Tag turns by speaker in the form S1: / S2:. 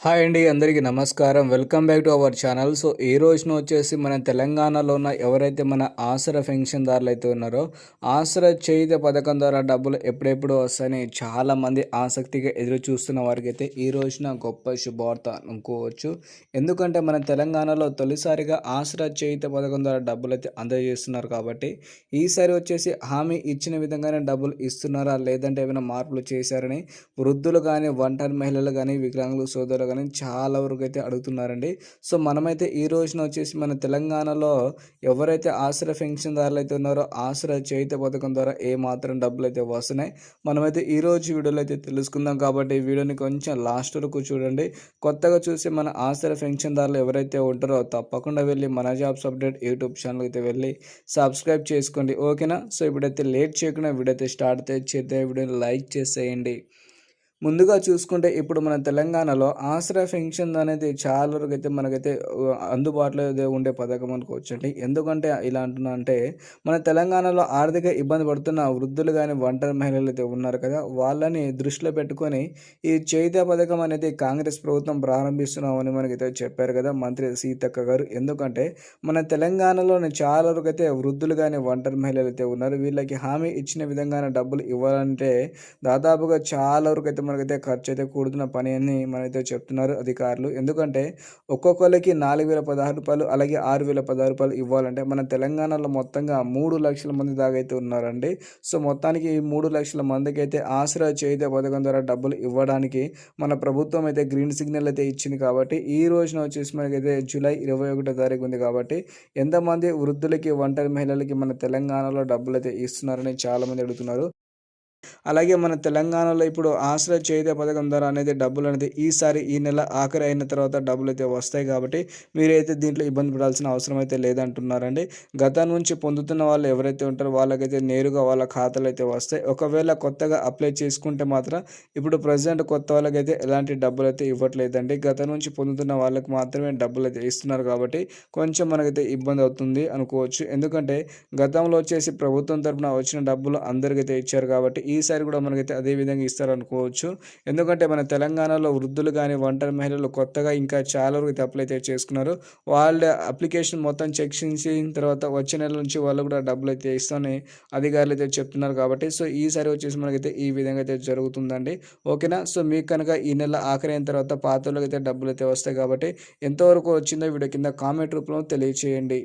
S1: Hi అండి అందరికీ నమస్కారం. Welcome back to our channel. So ఈ రోజున వచ్చేసి మన తెలంగాణలో ఉన్న ఎవరైతే మన ఆసరా పెన్షన్దారులు అయితే ఉన్నారో ఆసరా చేయిత పథకం ద్వారా డబ్బులు ఎప్పుడెప్పుడు వస్తాయని చాలామంది ఆసక్తిగా ఎదురు చూస్తున్న వారికి అయితే ఈ రోజున గొప్ప శుభవార్త అనుకోవచ్చు. ఎందుకంటే మన తెలంగాణలో తొలిసారిగా ఆసరా చేయిత పథకం ద్వారా డబ్బులు అయితే అందజేస్తున్నారు కాబట్టి ఈసారి వచ్చేసి హామీ ఇచ్చిన విధంగానే డబ్బులు ఇస్తున్నారా లేదంటే ఏమైనా మార్పులు చేశారని వృద్ధులు కానీ ఒంటరి మహిళలు కానీ వికలాంగులు సోదరులు కానీ చాలా వరకు అయితే అడుగుతున్నారండి. సో మనమైతే ఈ రోజున వచ్చేసి మన తెలంగాణలో ఎవరైతే ఆశ్రయ పెన్షన్దారులు అయితే ఉన్నారో ఆశ్రయ చేయిత పథకం ద్వారా ఏ మాత్రం డబ్బులు అయితే వస్తున్నాయి. మనమైతే ఈ రోజు వీడియోలో అయితే తెలుసుకుందాం కాబట్టి ఈ వీడియోని కొంచెం లాస్ట్ వరకు చూడండి. కొత్తగా చూసి మన ఆశ్రయ పెన్షన్దారులు ఎవరైతే ఉంటారో తప్పకుండా వెళ్ళి మన జాబ్స్ అప్డేట్ యూట్యూబ్ ఛానల్ అయితే వెళ్ళి సబ్స్క్రైబ్ చేసుకోండి. ఓకేనా? సో ఇప్పుడైతే లేట్ చేయకుండా వీడియో అయితే స్టార్ట్ అయితే చేద్దాం. వీడియోని లైక్ చేసేయండి. ముందుగా చూసుకుంటే ఇప్పుడు మన తెలంగాణలో ఆశ్రయ పెన్షన్ అనేది చాలా వరకు అయితే మనకైతే అందుబాటులో ఉండే పథకం అనుకోవచ్చండి. ఎందుకంటే ఇలా అంటున్నా అంటే మన తెలంగాణలో ఆర్థిక ఇబ్బంది పడుతున్న వృద్ధులు కానీ ఒంటరి మహిళలు అయితే ఉన్నారు కదా వాళ్ళని దృష్టిలో పెట్టుకొని ఈ చైత్య పథకం అనేది కాంగ్రెస్ ప్రభుత్వం ప్రారంభిస్తున్నామని మనకైతే చెప్పారు కదా మంత్రి సీతక్క గారు. ఎందుకంటే మన తెలంగాణలోని చాలా వరకు అయితే వృద్ధులు కానీ ఒంటరి మహిళలు అయితే ఉన్నారు. వీళ్ళకి హామీ ఇచ్చిన విధంగానే డబ్బులు ఇవ్వాలంటే దాదాపుగా చాలా వరకు అయితే మనకైతే ఖర్చు అయితే కూడుతున్న పని అని మనైతే చెప్తున్నారు అధికారులు. ఎందుకంటే ఒక్కొక్కరికి నాలుగు వేల పదహారు రూపాయలు అలాగే ఆరు వేల పదహారు రూపాయలు ఇవ్వాలంటే మన తెలంగాణలో మొత్తంగా మూడు లక్షల మంది దాగైతే ఉన్నారండి. సో మొత్తానికి ఈ మూడు లక్షల మందికి అయితే ఆసరా చేయితే పథకం ద్వారా డబ్బులు ఇవ్వడానికి మన ప్రభుత్వం అయితే గ్రీన్ సిగ్నల్ అయితే ఇచ్చింది కాబట్టి ఈ రోజున వచ్చేసి మనకైతే జూలై ఇరవై ఒకటో తారీఖు ఉంది కాబట్టి ఎంతమంది వృద్ధులకి ఒంటరి మహిళలకి మన తెలంగాణలో డబ్బులు అయితే ఇస్తున్నారని చాలామంది అడుగుతున్నారు. అలాగే మన తెలంగాణలో ఇప్పుడు ఆశ్రయ చేయుత పథకం ద్వారా అనేది డబ్బులు అనేది ఈసారి ఈ నెల ఆఖరి అయిన తర్వాత డబ్బులు అయితే వస్తాయి కాబట్టి మీరైతే దీంట్లో ఇబ్బంది పడాల్సిన అవసరం అయితే లేదంటున్నారండి. గత నుంచి పొందుతున్న వాళ్ళు ఎవరైతే ఉంటారో వాళ్ళకైతే నేరుగా వాళ్ళ ఖాతాలు అయితే వస్తాయి. ఒకవేళ కొత్తగా అప్లై చేసుకుంటే మాత్రం ఇప్పుడు ప్రజెంట్ కొత్త వాళ్ళకైతే ఎలాంటి డబ్బులు అయితే ఇవ్వట్లేదండి. గత నుంచి పొందుతున్న వాళ్ళకి మాత్రమే డబ్బులు అయితే ఇస్తున్నారు కాబట్టి కొంచెం మనకైతే ఇబ్బంది అవుతుంది అనుకోవచ్చు. ఎందుకంటే గతంలో వచ్చేసి ప్రభుత్వం తరఫున వచ్చిన డబ్బులు అందరికైతే ఇచ్చారు కాబట్టి ఈసారి కూడా మనకైతే అదే విధంగా ఇస్తారనుకోవచ్చు. ఎందుకంటే మన తెలంగాణలో వృద్ధులు కానీ ఒంటరి మహిళలు కొత్తగా ఇంకా చాలా వరకు అప్లై అయితే చేసుకున్నారు. వాళ్ళ అప్లికేషన్ మొత్తం చెక్ చేసిన తర్వాత వచ్చే నెల నుంచి వాళ్ళు కూడా డబ్బులు అయితే ఇస్తామని అధికారులు అయితే చెప్తున్నారు కాబట్టి సో ఈసారి వచ్చేసి మనకైతే ఈ విధంగా అయితే జరుగుతుందండి. ఓకేనా? సో మీకు కనుక ఈ నెల ఆఖరి అయిన తర్వాత పాత్రలకు అయితే డబ్బులు అయితే వస్తాయి కాబట్టి ఎంతవరకు వచ్చిందో వీడియో కింద కామెంట్ రూపంలో తెలియచేయండి.